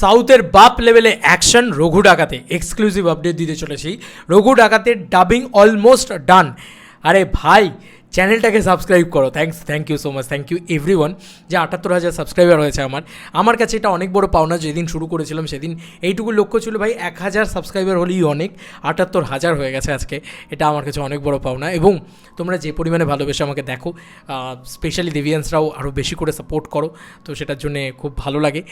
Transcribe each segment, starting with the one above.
সাউথের বাপ লেভেলে অ্যাকশন রঘু ডাকাতে এক্সক্লুসিভ আপডেট দিতে চলেছি। রঘু ডাকাতের ডাবিং অলমোস্ট ডান আরে ভাই চ্যানেলটাকে সাবস্ক্রাইব করো। Thanks thank you so much thank you everyone যে আটাত্তর হাজার সাবস্ক্রাইবার হয়েছে আমার। আমার কাছে এটা অনেক বড় পাওনা, যেদিন শুরু করেছিলাম সেদিন এইটুকু লক্ষ্য ছিল, ভাই এক হাজার সাবস্ক্রাইবার হলেই অনেক, আটাত্তর হাজার হয়ে গেছে আজকে। এটা আমার কাছে অনেক বড় পাওনা। এবং তোমরা যে পরিমাণে ভালোবেসে আমাকে দেখো স্পেশালি দেভিয়ান্সরাও আরও বেশি করে সাপোর্ট করো। তো সেটার জন্যে খুব ভালো লাগে।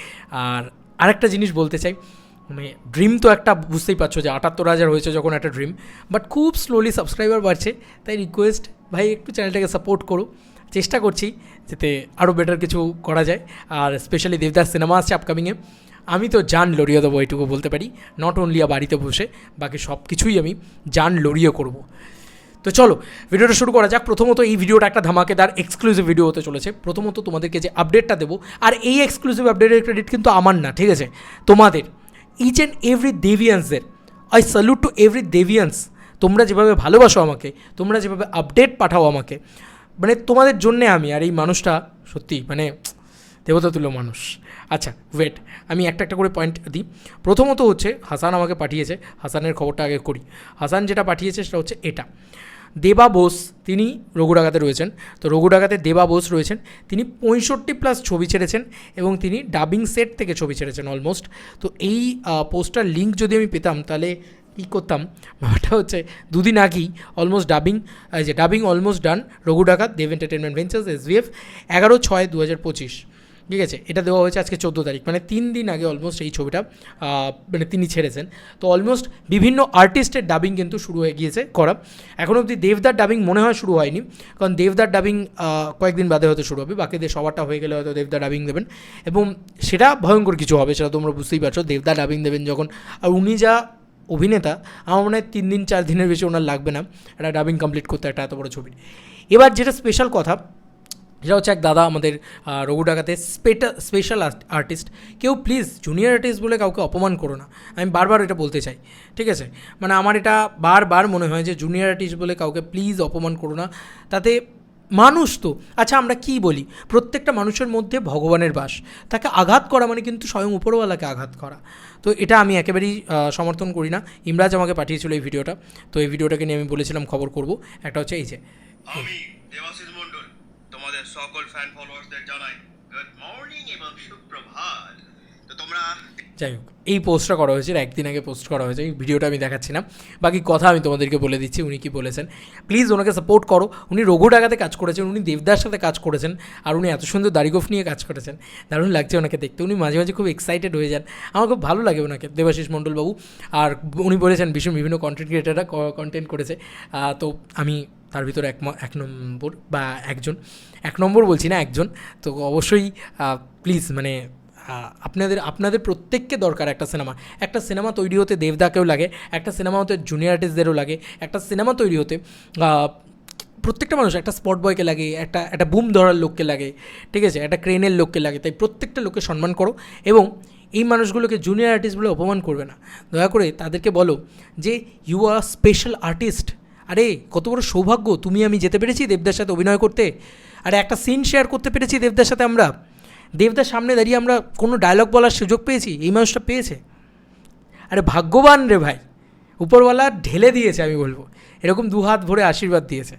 আর আরেকটা জিনিস বলতে চাই মানে ড্রিম তো একটা বুঝতেই পারছ যে আটাত্তর হাজার হয়েছে যখন একটা ড্রিম বাট খুব স্লোলি সাবস্ক্রাইবার বাড়ছে, তাই রিকোয়েস্ট ভাই একটু চ্যানেলটাকে সাপোর্ট করো। চেষ্টা করছি যাতে আরও বেটার কিছু করা যায়, আর স্পেশালি দেবদাস সিনেমা আসছে আপকামিংয়ে আমি তো জান লড়িয়ে দেবো, এইটুকু বলতে পারি। নট অনলি বাড়িতে বসে, বাকি সব কিছুই আমি জান লড়িয়ে করব। তো চলো, ভিডিওটা শুরু করা যাক। প্রথমত এই ভিডিওটা একটা ধামাকেদার এক্সক্লুসিভ ভিডিও হতে চলেছে। প্রথমত তোমাদেরকে যে আপডেটটা দেবো, আর এই এক্সক্লুসিভ আপডেটের ক্রেডিট কিন্তু আমার না, ঠিক আছে? তোমাদের each and every দেভিয়ান্সদের I salute to every Devians তোমরা যেভাবে ভালোবাসো আমাকে, তোমরা যেভাবে আপডেট পাঠাও আমাকে মানে তোমাদের জন্যে আমি, আর এই মানুষটা সত্যি মানে দেবতা তুল্য মানুষ। আচ্ছা ওয়েট আমি একটা একটা করে পয়েন্ট দিই। প্রথমত হচ্ছে হাসান আমাকে পাঠিয়েছে, হাসানের খবরটা আগে করি। হাসান যেটা পাঠিয়েছে সেটা হচ্ছে এটা। দেবা বোস, তিনি রঘু ডাকাতে রয়েছেন। তো রঘু ডাকাতে দেবা বোস রয়েছেন। তিনি পঁয়ষট্টি প্লাস ছবি ছেড়েছেন এবং তিনি ডাবিং সেট থেকে ছবি ছেড়েছেন অলমোস্ট তো এই পোস্টার লিঙ্ক যদি আমি পেতাম, তাহলে কী করতাম? ব্যাপারটা হচ্ছে, দুদিন আগেই অলমোস্ট ডাবিং যে dubbing almost done Raghu Dakat Dev entertainment ventures SVF এগারো ছয় দু হাজার পঁচিশ। ঠিক আছে, এটা দেওয়া হয়েছে আজকে চোদ্দ তারিখ মানে তিন দিন আগে অলমোস্ট এই ছবিটা মানে তিনি ছেড়েছেন। তো অলমোস্ট বিভিন্ন আর্টিস্টের ডাবিং কিন্তু শুরু হয়ে গিয়েছে করা। এখন অবধি দেবদার ডাবিং মনে হয় শুরু হয়নি, কারণ দেবদার ডাবিং কয়েকদিন বাদে হয়তো শুরু হবে, বাকিদের সবারটা হয়ে গেলে হয়তো দেবদার ডাবিং দেবেন। এবং সেটা ভয়ঙ্কর কিছু হবে, সেটা তোমরা বুঝতেই পারছ দেবদার ডাবিং দেবেন যখন। আর উনি যা অভিনেতা, আমার মনে হয় তিন দিন, চার দিনের বেশি ওনার লাগবে না, একটা ডাবিং কমপ্লিট করতে, একটা এত বড় ছবি। এবার যেটা স্পেশাল কথা সেটা হচ্ছে এক দাদা আমাদের রঘু ডাকাতে স্পেটা স্পেশাল আর্টিস্ট কেউ প্লিজ জুনিয়র আর্টিস্ট বলে কাউকে অপমান করো না। আমি বারবার এটা বলতে চাই, ঠিক আছে? মানে আমার এটা বারবার মনে হয় যে জুনিয়র আর্টিস্ট বলে কাউকে প্লিজ অপমান করো না। তাতে মানুষ তো। আচ্ছা আমরা কি বলি? প্রত্যেকটা মানুষের মধ্যে ভগবানের বাস। তাকে আঘাত করা মানে কিন্তু স্বয়ং উপরওয়ালাকে আঘাত করা। তো এটা আমি একেবারেই সমর্থন করি না। ইমরাজ আমাকে পাঠিয়েছিল এই ভিডিওটা। তো এই ভিডিওটাকে নিয়ে আমি বলেছিলাম খবর করব। একটা হচ্ছে এই যে সকল ফ্যান জানাই গুড মর্নিং এবং সুপ্রভাত। তো তোমরা যাই হোক, এই পোস্টটা করা হয়েছে একদিন আগে পোস্ট করা হয়েছে, এই ভিডিওটা আমি দেখাচ্ছি না। বাকি কথা আমি তোমাদেরকে বলে দিচ্ছি, উনি কি বলেছেন। প্লিজ ওনাকে সাপোর্ট করো। উনি রঘু ডাকাতে কাজ করেছেন, উনি দেবদার সাথে কাজ করেছেন, আর উনি এত সুন্দর দাড়িগোফ নিয়ে কাজ করেছেন। দারুণ লাগছে ওনাকে দেখতে। উনি মাঝে মাঝে খুব এক্সাইটেড হয়ে যান। আমার খুব ভালো লাগে ওনাকে, দেবাশিস মণ্ডলবাবু। আর উনি বলেছেন, ভীষণ বিভিন্ন কন্টেন্ট ক্রিয়েটাররা কন্টেন্ট করেছে। তো আমি তার ভিতরে এক এক নম্বর বা একজন, এক নম্বর বলছি না একজন, তো অবশ্যই প্লিজ মানে আপনাদের আপনাদের প্রত্যেককে দরকার একটা সিনেমা। একটা সিনেমা তৈরি হতে দেবদাকেও লাগে, একটা সিনেমা হতে জুনিয়র আর্টিস্টদেরও লাগে, একটা সিনেমা তৈরি হতে প্রত্যেকটা মানুষ, একটা স্পট বয়কে লাগে, একটা একটা বুম ধরার লোককে লাগে, ঠিক আছে? একটা ক্রেনের লোককে লাগে, তাই প্রত্যেকটা লোককে সম্মান করো এবং এই মানুষগুলোকে জুনিয়র আর্টিস্ট বলে অপমান করবে না। দয়া করে তাদেরকে বলো যে ইউ আর স্পেশাল আর্টিস্ট আরে, কত বড় সৌভাগ্য, তুমি আমি যেতে পেরেছি দেবদার সাথে অভিনয় করতে। আর একটা সিন শেয়ার করতে পেরেছি দেবদার সাথে আমরা। দেবদার সামনে দাঁড়িয়ে আমরা কোনো ডায়লগ বলার সুযোগ পেয়েছি, এই মানুষটা পেয়েছে। আরে, ভাগ্যবান রে ভাই। উপরওয়ালা ঢেলে দিয়েছে, আমি বলব। এরকম দু হাত ভরে আশীর্বাদ দিয়েছে।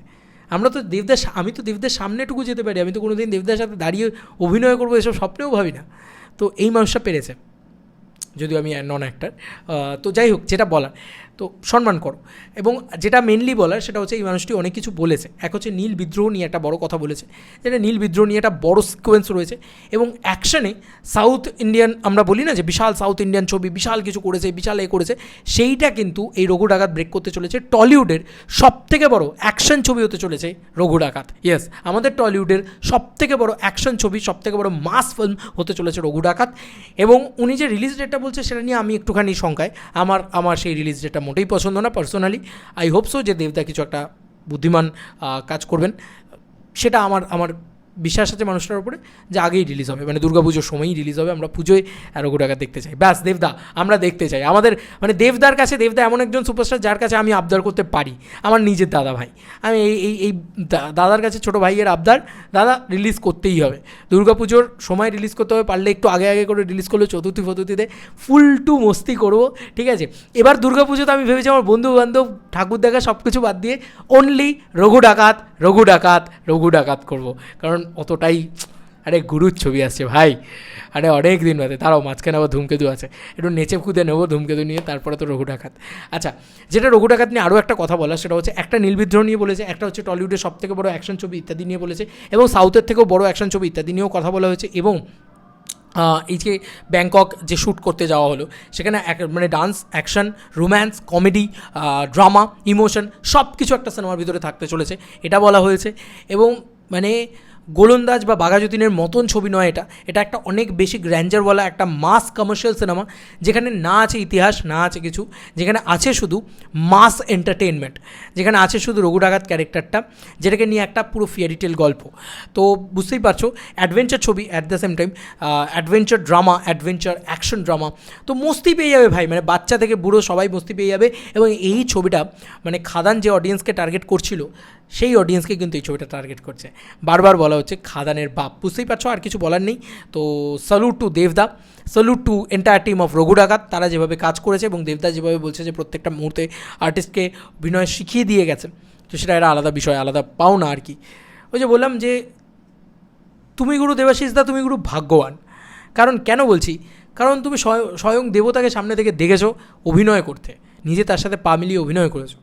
আমরা তো দেবদার আমি তো দেবদার সামনেটুকু যেতে পারি, আমি তো কোনো দিন দেবদার সাথে দাঁড়িয়ে অভিনয় করব, এসব স্বপ্নেও ভাবি না। তো এই মানুষটা পেরেছে। যদিও আমি নন অ্যাক্টার তো যাই হোক, যেটা বলার, তো সম্মান করো। এবং যেটা মেনলি বলার সেটা হচ্ছে এই মানুষটি অনেক কিছু বলেছে। এক হচ্ছে নীল বিদ্রোহ নিয়ে একটা বড় কথা বলেছে, যেটা নীল বিদ্রোহ নিয়ে একটা বড় সিকোয়েন্স রয়েছে। এবং অ্যাকশনে সাউথ ইন্ডিয়ান আমরা বলি না যে বিশাল সাউথ ইন্ডিয়ান ছবি, বিশাল কিছু করেছে, বিশাল এ করেছে, সেইটা কিন্তু এই রঘু ডাকাত ব্রেক করতে চলেছে। টলিউডের সব থেকে বড় অ্যাকশন ছবি হতে চলেছে রঘু ডাকাত। ইয়েস আমাদের টলিউডের সব থেকে বড় অ্যাকশন ছবি সব থেকে বড় মাস ফিল্ম হতে চলেছে রঘু ডাকাত। এবং উনি যে রিলিজ ডেটটা বলছে সেটা নিয়ে আমি একটুখানি শঙ্কায়। আমার আমার সেই রিলিজ ডেটটা মোটেই পছন্দ না পার্সোনালি আই হোপ সো যে দেবদা কিছু একটা বুদ্ধিমান কাজ করবেন। সেটা আমার আমার বিশ্বাস আছে মানুষটার উপরে যে আগেই রিলিজ হবে। মানে দুর্গা পুজোর সময়ই রিলিজ হবে, আমরা পুজোয় রঘু ডাকাত দেখতে চাই। ব্যাস, দেবদা, আমরা দেখতে চাই। আমাদের মানে দেবদার কাছে, দেবদা এমন একজন সুপারস্টার যার কাছে আমি আবদার করতে পারি। আমার নিজের দাদা ভাই। আমি এই এই এই দাদার কাছে ছোটো ভাইয়ের আবদার দাদা রিলিজ করতেই হবে। দুর্গা পুজোর সময় রিলিজ করতে হবে, পারলে একটু আগে আগে করে রিলিজ করলে চতুর্থী, ফতুর্থীতে ফুল টু মস্তি করব, ঠিক আছে? এবার দুর্গা পুজোতে আমি ভেবেছি আমার বন্ধু বান্ধব ঠাকুর দেখা সব কিছু বাদ দিয়ে অনলি রঘু ডাকাত রঘু ডাকাত রঘু ডাকাত করব। কারণ অতটাই, আরে গুরুর ছবি আসছে ভাই। আরে অনেক দিন বাদে তারাও মাঝখানে আবার ধূমকেতু আছে। একটু নেচে খুদে নেব ধূমকেতু নিয়ে, তারপরে তো রঘু ডাকাত। আচ্ছা যেটা রঘু ডাকাত নিয়ে আরও একটা কথা বলা সেটা হচ্ছে একটা নীলবিদ্রোহ নিয়ে বলেছে, একটা হচ্ছে টলিউডের সব থেকে বড় অ্যাকশন ছবি ইত্যাদি নিয়ে বলেছে, এবং সাউথের থেকেও বড় অ্যাকশন ছবি ইত্যাদি নিয়েও কথা বলা হয়েছে, এবং এই যে ব্যাংকক যে শ্যুট করতে যাওয়া হলো, সেখানে মানে dance, action, romance, comedy drama, emotion সব কিছু একটা সিনেমার ভিতরে থাকতে চলেছে, এটা বলা হয়েছে, এবং মানে গোলন্দাজ বা বাঘাযতীনের মতন ছবি নয় এটা। এটা একটা অনেক বেশি গ্র্যান্ডারওয়ালা একটা মাস কমার্শিয়াল সিনেমা যেখানে না আছে ইতিহাস, না আছে কিছু, যেখানে আছে শুধু মাস এন্টারটেনমেন্ট যেখানে আছে শুধু রঘু ডাকাত ক্যারেক্টারটা, যেটাকে নিয়ে একটা পুরো ফিয়ারিটেল গল্প। তো বুঝতেই পারছ অ্যাডভেঞ্চার ছবি at the same time adventure drama adventure action drama তো মস্তি পেয়ে যাবে ভাই মানে বাচ্চা থেকে বুড়ো সবাই মস্তি পেয়ে যাবে, এবং এই ছবিটা মানে খাদান যে অডিয়েন্সকে টার্গেট করছিল সেই অডিয়েন্সকে কিন্তু এই ছবিটা টার্গেট করছে। বারবার বলা হচ্ছে খাদানের বাপ। বুঝতেই পারছ, আর কিছু বলার নেই। তো স্যালুট টু দেবদা salute to entire team of Raghu Dakat. তারা যেভাবে কাজ করেছে এবং দেবদা যেভাবে বলছে যে প্রত্যেকটা মুহূর্তে আর্টিস্টকে অভিনয় শিখিয়ে দিয়ে গেছে। তো সেটা একটা আলাদা বিষয়, আলাদা পাও না আর কি। ওই যে বললাম যে, তুমি গুরু দেবাশিস দা, তুমি গুরু ভাগ্যবান। কারণ কেন বলছি? কারণ তুমি স্বয়ং দেবতাকে সামনে থেকে দেখেছ, অভিনয় করতে। নিজে তার সাথে পা মিলিয়ে অভিনয় করেছ।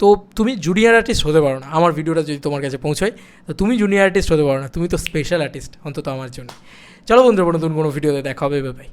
তো তুমি জুনিয়র আর্টিস্ট হতে পারো না। আমার ভিডিওটা যদি তোমার কাছে পৌঁছয়, তো তুমি জুনিয়র আর্টিস্ট হতে পারো না। তুমি তো স্পেশাল আর্টিস্ট অন্তত আমার জন্য। চলো বন্ধুরা, নতুন কোনো ভিডিওতে দেখা হবে। ভাই